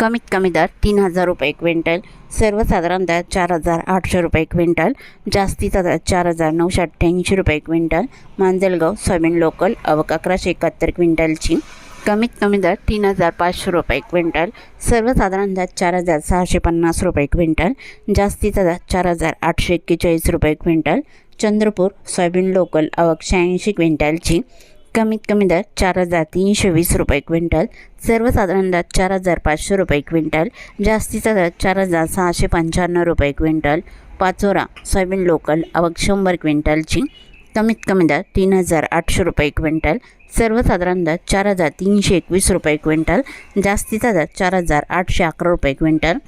कमीत कमी दर तीन हजार रुपये क्विंटल सर्वसाधारण दर चार हजार आठशे रुपये क्विंटल जास्तीचा दर चार हजार नऊशे अठ्ठ्याऐंशी रुपये क्विंटल मांजलगाव सोयाबीन लोकल अवक अकराशे एकाहत्तर क्विंटलची. कमीत कमी दर तीन हजार पाचशे रुपये क्विंटल सर्वसाधारण दर चार हजार सहाशे पन्नास रुपये क्विंटल जास्तीचा दर चार हजार आठशे एक्केचाळीस रुपये क्विंटल चंद्रपूर सोयाबीन लोकल अवक शहाऐंशी क्विंटलची. कमीत कमी दर चार हजार तीनशे वीस रुपये क्विंटल सर्वसाधारण दर चार हजार पाचशे रुपये क्विंटल जास्तीचा दर चार हजार सहाशे पंच्याण्णव रुपये क्विंटल पाचोरा सोयाबीन लोकल अवक शंभर क्विंटलची कमीत कमी दर तीन हजार आठशे रुपये क्विंटल सर्वसाधारण दर चार हजार तीनशे एकवीस रुपये क्विंटल जास्तीचा दर चार हजार आठशे अकरा रुपये क्विंटल.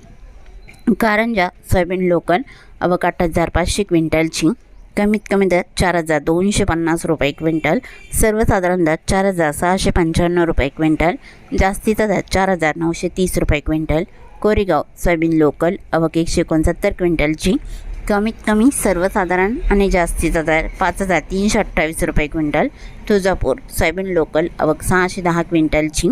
कारंजा सोयाबीन लोकल अवक आठ हजार पाचशे क्विंटलची कमीत कमी दर चार हजार दोनशे पन्नास रुपये क्विंटल. सर्वसाधारण दर चार हजार सहाशे पंच्याण्णव रुपये क्विंटल. जास्तीचा दर चार हजार नऊशे तीस रुपये क्विंटल. कोरेगाव सोयाबीन लोकल अवक एकशे एकोणसत्तर क्विंटलची. कमीत कमी सर्वसाधारण आणि जास्तीचा दर पाच हजार तीनशे अठ्ठावीस रुपये क्विंटल. तुळजापूर सोयाबीन लोकल अवक सहाशे दहा क्विंटलची.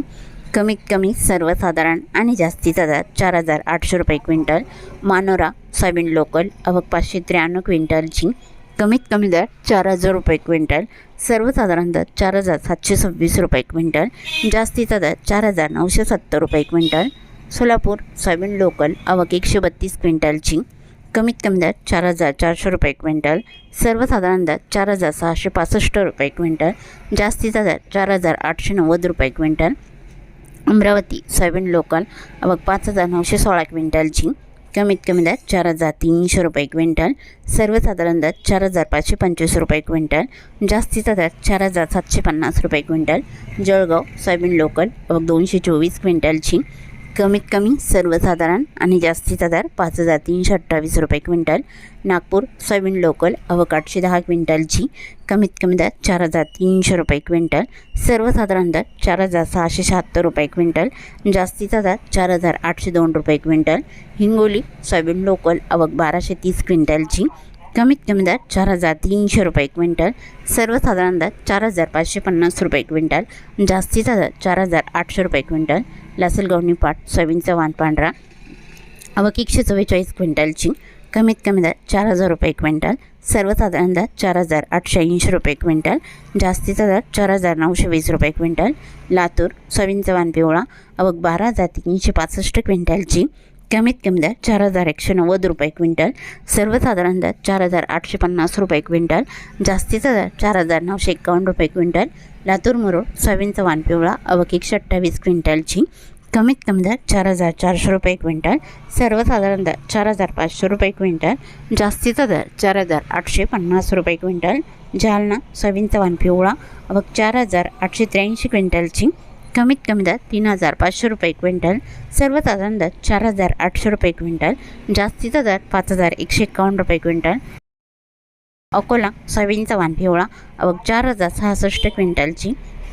कमीत कमी सर्वसाधारण आणि जास्तीचा दर चार हजार आठशे रुपये क्विंटल. मानोरा सोयाबीन लोकल अवक पाचशे त्र्याण्णव क्विंटलची. कमीत कमी दर चार हजार रुपये क्विंटल सर्वसाधारण दर चार हजार सातशे सव्वीस रुपये क्विंटल जास्तीचा दर चार हजार नऊशे सत्तर रुपये क्विंटल सोलापूर सोयाबीन लोकल आवक एकशे बत्तीस क्विंटलची कमीत कमी दर चार हजार चारशे रुपये क्विंटल सर्वसाधारण दर चार हजार सहाशे पासष्ट रुपये क्विंटल जास्तीचा दर चार हजार आठशे नव्वद रुपये क्विंटल अमरावती सोयाबीन लोकल अवक पाच हजार नऊशे सोळा क्विंटलची कमीत कमी दर चार हजार तीनशे रुपये क्विंटल. सर्वसाधारण दर चार हजार पाचशे पंचवीस रुपये क्विंटल. जास्तीचा दर चार हजार सातशे पन्नास रुपये क्विंटल. जळगाव सोयाबीन लोकल दोनशे चोवीस क्विंटलची कमीत कमी सर्वसाधारण आणि जास्तीचा दर पाच हजार तीनशे अठ्ठावीस रुपये क्विंटल. नागपूर सोयाबीन लोकल अवक आठशे दहा क्विंटलची कमीत कमी दर चार हजार तीनशे रुपये क्विंटल. सर्वसाधारण दर चार हजार सहाशे शहात्तर रुपये क्विंटल. जास्तीचा दर चार हजार आठशे दोन रुपये क्विंटल. हिंगोली सोयाबीन लोकल अवक बाराशे तीस क्विंटलची कमीत कमी दर चार हजार तीनशे रुपये क्विंटल. सर्वसाधारण दर चार हजार पाचशे पन्नास रुपये क्विंटल. जास्तीचा दर चार हजार आठशे रुपये क्विंटल. लासलगाव पाट सोयाबीनचा वाण पांढरा. अवक एकशे चव्वेचाळीस क्विंटलची. कमीत कमी दर चार हजार रुपये क्विंटल. सर्वसाधारण दर चार हजार आठशे ऐंशी रुपये क्विंटल. जास्तीचा दर चार हजार नऊशे वीस रुपये क्विंटल. लातूर सोयाबीनचा वाण पिवळा. अवक बारा हजार तीनशे पासष्ट क्विंटलची. कमीत कमी दर चार हजार एकशे नव्वद रुपये क्विंटल. सर्वसाधारण दर चार हजार आठशे पन्नास रुपये क्विंटल. जास्तीचा दर चार हजार नऊशे एकावन्न रुपये क्विंटल. लातूर मुरुड सोयाबीन चव्हाण पिवळा अवक एकशे अठ्ठावीस क्विंटलची. कमीत कमी दर चार हजार चारशे रुपये क्विंटल. सर्वसाधारण दर चार हजार पाचशे रुपये क्विंटल. जास्तीचा दर चार हजार आठशे पन्नास रुपये क्विंटल. जालना सोयाबीन चव्हाण पिवळा अवक चार हजार आठशे त्र्याऐंशी क्विंटलची. कमीत कमी दर तीन हजार पाचशे रुपये क्विंटल सर्वसाधारण दर चार हजार आठशे रुपये क्विंटल जास्तीचा दर पाच हजार एकशे एकावन्न रुपये क्विंटल. अकोला सोयाबीनचा वाण पिवळा चार हजार सहासष्ट क्विंटलची.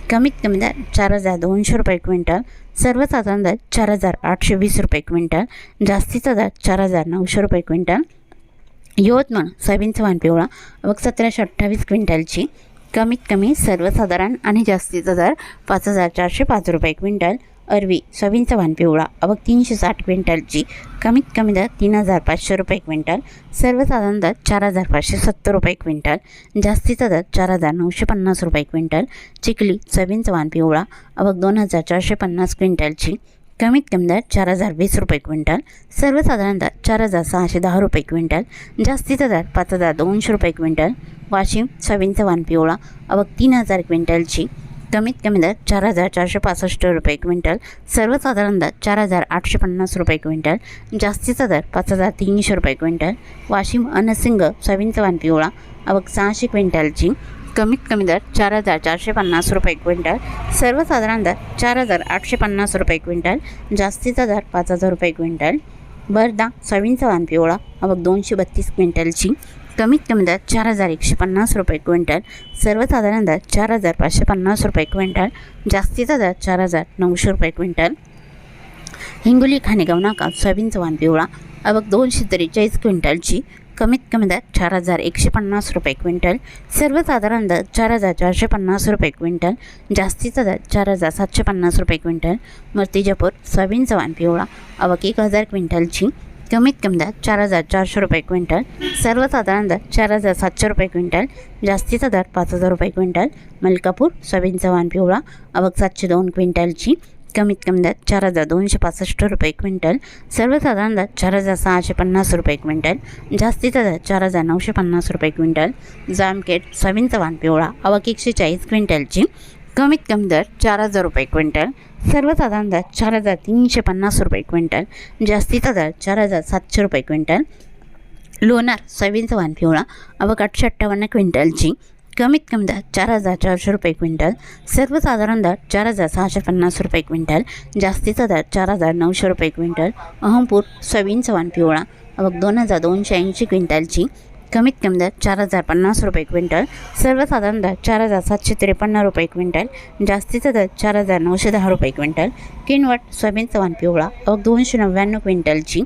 कमीत कमी दर चार हजार दोनशे रुपये क्विंटल सर्वसाधारण दर चार हजार आठशे वीस रुपये क्विंटल जास्तीचा दर चार हजार नऊशे रुपये क्विंटल. यवतमाळ सोयाबीनचा वाण पिवळा सतराशे अठ्ठावीस क्विंटलची. कमीत कमी सर्वसाधारण आणि जास्तीचा दर पाच हजार चारशे पाच रुपये क्विंटल अरवी सोयाबीनचा वाण पिवळा अवघ तीनशे साठ क्विंटलची कमीत कमी दर तीन हजार पाचशे रुपये क्विंटल सर्वसाधारण दर चार हजार पाचशे सत्तर रुपये क्विंटल जास्तीचा दर चार हजार नऊशे पन्नास रुपये क्विंटल चिखली सोयाबीनचा वाण पिवळा अवघ दोन हजार चारशे पन्नास क्विंटलची कमीत कमी दर चार हजार वीस रुपये क्विंटल सर्वसाधारण दर चार हजार सहाशे दहा रुपये क्विंटल जास्तीचा दर पाच हजार दोनशे रुपये क्विंटल वाशिम सोयाबीनचा वान पिवळा अवक तीन हजार क्विंटलची. कमीत कमी दर चार हजार चारशे पासष्ट रुपये क्विंटल सर्वसाधारण दर चार हजार आठशे पन्नास रुपये क्विंटल जास्तीचा दर पाच हजार तीनशे रुपये क्विंटल वाशिम अनसिंग सोयाबीनचा वान पिवळा अवघ सहाशे क्विंटलची. कमीत कमी दर चार हजार चारशे पन्नास रुपये क्विंटल. सर्वसाधारण दर चार हजार आठशे पन्नास रुपये क्विंटल. जास्तीचा दर पाच हजार रुपये क्विंटल. बरदा सोयाबीनचा वाण पिवळा. अवघ दोनशे बत्तीस क्विंटलची. कमीत कमी दर चार हजार एकशे पन्नास रुपये क्विंटल. सर्वसाधारण दर चार हजार पाचशे पन्नास रुपये क्विंटल. जास्तीचा दर चार हजार नऊशे रुपये क्विंटल. हिंगोली खाणेगाव नाका सोयाबीनचा वाण पिवळा. अवघ दोनशे त्रेचाळीस क्विंटलची. कमीत कमी दर चार हजार एकशे पन्नास रुपये क्विंटल. सर्वसाधारण दर चार हजार चारशे पन्नास रुपये क्विंटल. जास्तीचा दर चार हजार सातशे पन्नास रुपये क्विंटल. मूर्तिजापूर सोयाबीन चव्हाण पिवळा. अवक एक हजार क्विंटलची. कमीत कमी दर चार हजार चारशे रुपये क्विंटल. सर्वसाधारण दर चार हजार सातशे रुपये क्विंटल. जास्तीचा दर पाच हजार रुपये क्विंटल. मलकापूर सोयाबीन वाण पिवळा. अवक सातशे दोन क्विंटलची. कमीत कमी दर चार हजार दोनशे पासष्ट रुपये क्विंटल सर्वसाधारण दर चार हजार सहाशे पन्नास रुपये क्विंटल जास्तीचा दर चार हजार नऊशे पन्नास रुपये क्विंटल जामखेड सोयाबीनचा वाण पिवळा अवाक एकशे चाळीस क्विंटलची कमीत कमी दर चार हजार रुपये क्विंटल सर्वसाधारण दर चार हजार तीनशे पन्नास रुपये क्विंटल जास्तीचा दर चार हजार सातशे रुपये क्विंटल लोणार सोयाबीनचा वाण पिवळा आवक आठशे अठ्ठावन्न क्विंटलची कमीत कमी दर चार हजार चारशे रुपये क्विंटल सर्वसाधारण दर चार हजार सहाशे पन्नास रुपये क्विंटल जास्तीचा दर चार हजार नऊशे रुपये क्विंटल अहमपूर सोयाबीन चव्हाण पिवळा आवक दोन हजार दोनशे ऐंशी क्विंटलची कमीत कमी दर चार हजार पन्नास रुपये क्विंटल सर्वसाधारण दर चार हजार सातशे त्रेपन्न रुपये क्विंटल जास्तीचा दर चार हजार नऊशे दहा रुपये क्विंटल किनवट सोयाबीन चव्हाण पिवळा अवघ दोनशे नव्याण्णव क्विंटलची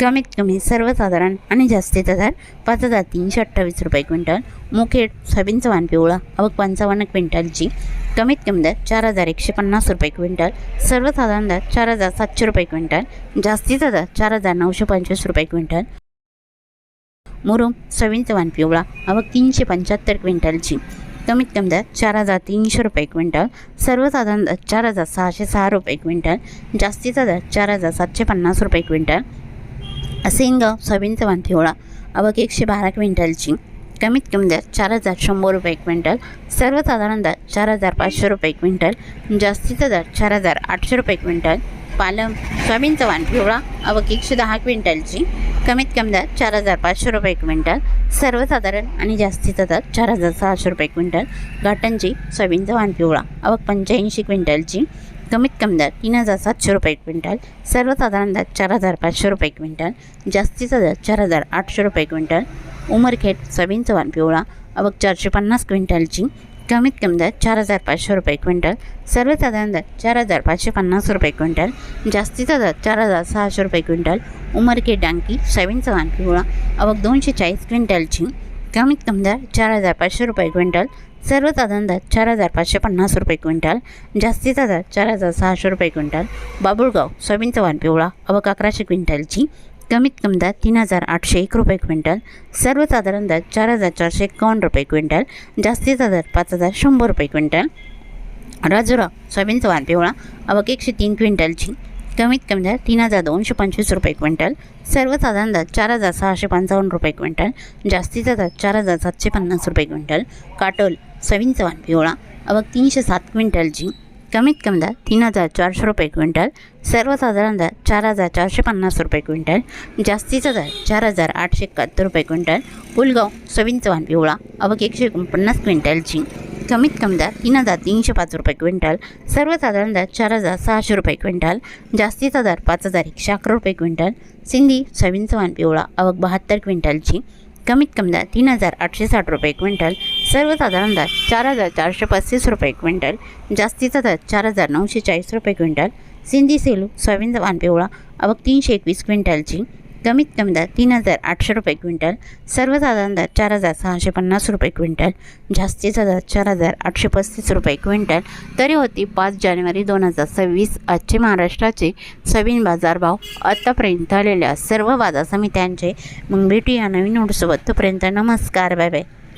कमीत कमी सर्वसाधारण आणि जास्तीचा दर पाच हजार तीनशे अठ्ठावीस रुपये क्विंटल मुखेड सोयाबीनचा वाण पिवळा अवघ पंचावन्न क्विंटलची कमीत कमी दर चार हजार एकशे पन्नास रुपये क्विंटल सर्वसाधारण दर चार हजार सातशे रुपये क्विंटल जास्तीचा दर चार हजार नऊशे पंचवीस रुपये क्विंटल. मुरुम सोयाबीनचा वाण पिवळा आवक तीनशे पंच्याहत्तर क्विंटलची कमीत कमी दर चार हजार तीनशे रुपये क्विंटल सर्वसाधारण दर चार हजार सहाशे सहा रुपये क्विंटल जास्तीचा दर चार हजार सातशे पन्नास रुपये क्विंटल. असेंगाव सोयाबीनचा वाण पिवळा अवघ एकशे बारा क्विंटलची. कमीत कमी दर चार हजार शंभर रुपये क्विंटल. सर्वसाधारण दर चार हजार पाचशे रुपये क्विंटल. जास्तीचा दर चार हजार आठशे रुपये क्विंटल. पालम सोयाबीनचा वाण पिवळा अवक एकशे दहा क्विंटलची. कमीत कमी दर चार हजार पाचशे रुपये क्विंटल. सर्वसाधारण आणि जास्तीचा दर चार हजार सहाशे रुपये क्विंटल. गाटनची सोयाबीनचा वाण पिवळा आवक पंच्याऐंशी क्विंटलची. कमीत कमी दर तीन हजार सातशे रुपये क्विंटल सर्वसाधारण दर चार हजार पाचशे रुपये क्विंटल जास्तीचा दर चार हजार आठशे रुपये क्विंटल उमरखेड सोयाबीन चव्हाण पिवळा आवक चारशे पन्नास क्विंटलची कमीत कमी दर चार हजार पाचशे रुपये क्विंटल सर्वसाधारण दर चार हजार पाचशे पन्नास रुपये क्विंटल जास्तीचा दर चार हजार सहाशे रुपये क्विंटल उमरखेड डांकी सोयाबीन चव्हाण पिवळा आवक दोनशे चाळीस क्विंटलची कमीत कमी दर चार हजार पाचशे रुपये क्विंटल सर्वसाधारण दर चार हजार पाचशे पन्नास रुपये क्विंटल जास्तीचा दर चार हजार सहाशे रुपये क्विंटल बाबुळगाव सोयाबीनचा वाण पिवळा अवक अकराशे क्विंटलची कमीत कमी दर तीन हजार आठशे एक रुपये क्विंटल सर्वसाधारण दर चार हजार चारशे एकावन्न रुपये क्विंटल जास्तीचा दर पाच हजार शंभर रुपये क्विंटल. राजुरा सोयाबीनचा वाण पिवळा अवक एकशे तीन क्विंटलची कमीत कमी दर तीन हजार दोनशे पंचवीस रुपये क्विंटल. सर्वसाधारण दर चार हजार सहाशे पंचावन्न रुपये क्विंटल. जास्तीचा दर चार हजार सातशे पन्नास रुपये क्विंटल. काटोल सोयाबीनचा चव्हाण पिवळा. अवक तीनशे सात क्विंटलची. कमीत कमी दर तीन हजार चारशे रुपये क्विंटल सर्वसाधारण दर चार हजार चारशे पन्नास रुपये क्विंटल जास्तीचा दर चार हजार आठशे एकाहत्तर रुपये क्विंटल पुलगाव सोयाबीनचा पिवळा अवक एकशे एकोणपन्नास क्विंटलची. कमीत कमी दर तीन हजार तीनशे पाच रुपये क्विंटल सर्वसाधारण दर चार हजार सहाशे रुपये क्विंटल जास्तीचा दर पाच हजार एकशे अकरा रुपये क्विंटल सिंधी सोयाबीनचा पिवळा अवक बहात्तर क्विंटलची. कमीत कमी दर तीन हजार आठशे साठ रुपये क्विंटल सर्वसाधारण दर चार हजार चारशे पस्तीस रुपये क्विंटल जास्तीचा दर चार हजार नऊशे चाळीस रुपये क्विंटल सिंधी सेलू सोयाबीन वान पिवळा अवघ तीनशे एकवीस क्विंटलची कमीत कमी दर तीन हजार आठशे रुपये क्विंटल सर्वसाधारण दर चार हजार सहाशे पन्नास रुपये क्विंटल जास्तीचा दर चार हजार आठशे पस्तीस रुपये क्विंटल. तरी होती पाच जानेवारी दोन हजार सव्वीस. आजचे महाराष्ट्राचे सवीन बाजारभाव आत्तापर्यंत आलेल्या सर्व बाजार समित्यांचे मग भेटूया नवीन नोटसोबत तोपर्यंत नमस्कार बाय बाय.